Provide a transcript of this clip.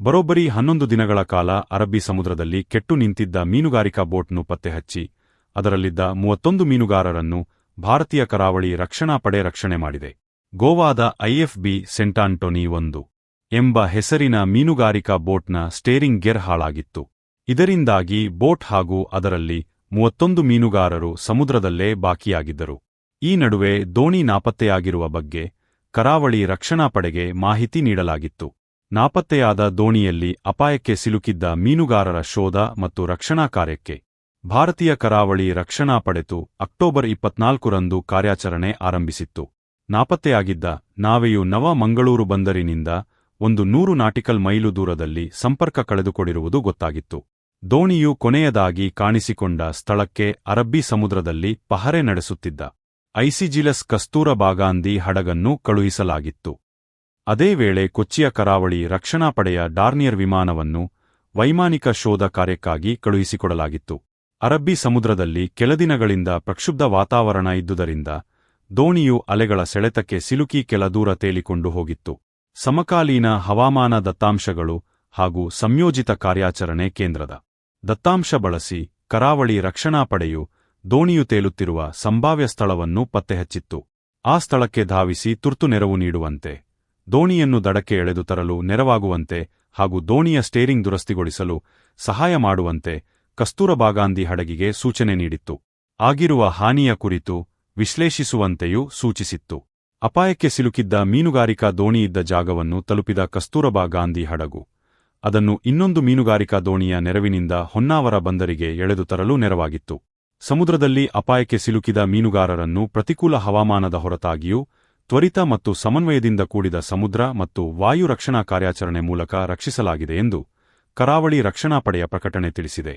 ಬರೋಬ್ಬರಿ ಹನ್ನೊಂದು ದಿನಗಳ ಕಾಲ ಅರಬ್ಬಿ ಸಮುದ್ರದಲ್ಲಿ ಕೆಟ್ಟು ನಿಂತಿದ್ದ ಮೀನುಗಾರಿಕಾ ಬೋಟ್ನು ಪತ್ತೆಹಚ್ಚಿ, ಅದರಲ್ಲಿದ್ದ ಮೂವತ್ತೊಂದು ಮೀನುಗಾರರನ್ನು ಭಾರತೀಯ ಕರಾವಳಿ ರಕ್ಷಣಾ ಪಡೆ ರಕ್ಷಣೆ ಮಾಡಿದೆ. ಗೋವಾದ ಐಎಫ್ಬಿ ಸೆಂಟಾಂಟೊನಿ ಒಂದು ಎಂಬ ಹೆಸರಿನ ಮೀನುಗಾರಿಕಾ ಬೋಟ್ನ ಸ್ಟೇರಿಂಗ್ ಗೆರ್ ಹಾಳಾಗಿತ್ತು. ಇದರಿಂದಾಗಿ ಬೋಟ್ ಹಾಗೂ ಅದರಲ್ಲಿ ಮೂವತ್ತೊಂದು ಮೀನುಗಾರರು ಸಮುದ್ರದಲ್ಲೇ ಬಾಕಿಯಾಗಿದ್ದರು. ಈ ನಡುವೆ ದೋಣಿ ನಾಪತ್ತೆಯಾಗಿರುವ ಬಗ್ಗೆ ಕರಾವಳಿ ರಕ್ಷಣಾ ಪಡೆಗೆ ಮಾಹಿತಿ ನೀಡಲಾಗಿತ್ತು. ನಾಪತ್ತೆಯಾದ ದೋಣಿಯಲ್ಲಿ ಅಪಾಯಕ್ಕೆ ಸಿಲುಕಿದ್ದ ಮೀನುಗಾರರ ಶೋಧ ಮತ್ತು ರಕ್ಷಣಾ ಕಾರ್ಯಕ್ಕೆ ಭಾರತೀಯ ಕರಾವಳಿ ರಕ್ಷಣಾ ಪಡೆತು ಅಕ್ಟೋಬರ್ ಇಪ್ಪತ್ನಾಲ್ಕರಂದು ಕಾರ್ಯಾಚರಣೆ ಆರಂಭಿಸಿತ್ತು. ನಾಪತ್ತೆಯಾಗಿದ್ದ ನಾವೆಯು ನವ ಮಂಗಳೂರು ಬಂದರಿನಿಂದ ಒಂದು ನೂರು ನಾಟಿಕಲ್ ಮೈಲು ದೂರದಲ್ಲಿ ಸಂಪರ್ಕ ಕಳೆದುಕೊಂಡಿರುವುದು ಗೊತ್ತಾಗಿತ್ತು. ದೋಣಿಯು ಕೊನೆಯದಾಗಿ ಕಾಣಿಸಿಕೊಂಡ ಸ್ಥಳಕ್ಕೆ ಅರಬ್ಬಿ ಸಮುದ್ರದಲ್ಲಿ ಪಹರೆ ನಡೆಸುತ್ತಿದ್ದ. ಐಸಿಜಿಲಸ್ ಕಸ್ತೂರಬಾಗಾಂದಿ ಹಡಗನ್ನು ಕಳುಹಿಸಲಾಗಿತ್ತು. ಅದೇ ವೇಳೆ ಕೊಚ್ಚಿಯ ಕರಾವಳಿ ರಕ್ಷಣಾ ಪಡೆಯ ಡಾರ್ನಿಯರ್ ವಿಮಾನವನ್ನು ವೈಮಾನಿಕ ಶೋಧ ಕಾರ್ಯಕ್ಕಾಗಿ ಕಳುಹಿಸಿಕೊಡಲಾಗಿತ್ತು. ಅರಬ್ಬಿ ಸಮುದ್ರದಲ್ಲಿ ಕೆಲದಿನಗಳಿಂದ ಪ್ರಕ್ಷುಬ್ಧ ವಾತಾವರಣ ಇದ್ದುದರಿಂದ ದೋಣಿಯು ಅಲೆಗಳ ಸೆಳೆತಕ್ಕೆ ಸಿಲುಕಿ ಕೆಲ ದೂರ ತೇಲಿಕೊಂಡು ಹೋಗಿತ್ತು. ಸಮಕಾಲೀನ ಹವಾಮಾನ ದತ್ತಾಂಶಗಳು ಹಾಗೂ ಸಂಯೋಜಿತ ಕಾರ್ಯಾಚರಣೆ ಕೇಂದ್ರದ ದತ್ತಾಂಶ ಬಳಸಿ ಕರಾವಳಿ ರಕ್ಷಣಾ ಪಡೆಯು ದೋಣಿಯು ತೇಲುತ್ತಿರುವ ಸಂಭಾವ್ಯ ಸ್ಥಳವನ್ನು ಪತ್ತೆಹಚ್ಚಿತ್ತು. ಆ ಸ್ಥಳಕ್ಕೆ ಧಾವಿಸಿ ತುರ್ತು ನೆರವು ನೀಡುವಂತೆ ದೋಣಿಯನ್ನು ದಡಕ್ಕೆ ಎಳೆದು ತರಲು ನೆರವಾಗುವಂತೆ ಹಾಗೂ ದೋಣಿಯ ಸ್ಟೇರಿಂಗ್ ದುರಸ್ತಿಗೊಳಿಸಲು ಸಹಾಯ ಮಾಡುವಂತೆ ಕಸ್ತೂರಬಾಗಾಂದಿ ಹಡಗಿಗೆ ಸೂಚನೆ ನೀಡಿತ್ತು. ಆಗಿರುವ ಹಾನಿಯ ಕುರಿತು ವಿಶ್ಲೇಷಿಸುವಂತೆಯೂ ಸೂಚಿಸಿತ್ತು. ಅಪಾಯಕ್ಕೆ ಸಿಲುಕಿದ್ದ ಮೀನುಗಾರಿಕಾ ದೋಣಿಯಿದ್ದ ಜಾಗವನ್ನು ತಲುಪಿದ ಕಸ್ತೂರಬಾ ಗಾಂಧಿ ಹಡಗು, ಅದನ್ನು ಇನ್ನೊಂದು ಮೀನುಗಾರಿಕಾ ದೋಣಿಯ ನೆರವಿನಿಂದ ಹೊನ್ನಾವರ ಬಂದರಿಗೆ ಎಳೆದು ತರಲು ನೆರವಾಗಿತ್ತು. ಸಮುದ್ರದಲ್ಲಿ ಅಪಾಯಕ್ಕೆ ಸಿಲುಕಿದ ಮೀನುಗಾರರನ್ನು ಪ್ರತಿಕೂಲ ಹವಾಮಾನದ ಹೊರತಾಗಿಯೂ ತ್ವರಿತ ಮತ್ತು ಸಮನ್ವಯದಿಂದ ಕೂಡಿದ ಸಮುದ್ರ ಮತ್ತು ವಾಯು ರಕ್ಷಣಾ ಕಾರ್ಯಾಚರಣೆ ಮೂಲಕ ರಕ್ಷಿಸಲಾಗಿದೆ ಎಂದು ಕರಾವಳಿ ರಕ್ಷಣಾ ಪಡೆಯ ಪ್ರಕಟಣೆ ತಿಳಿಸಿದೆ.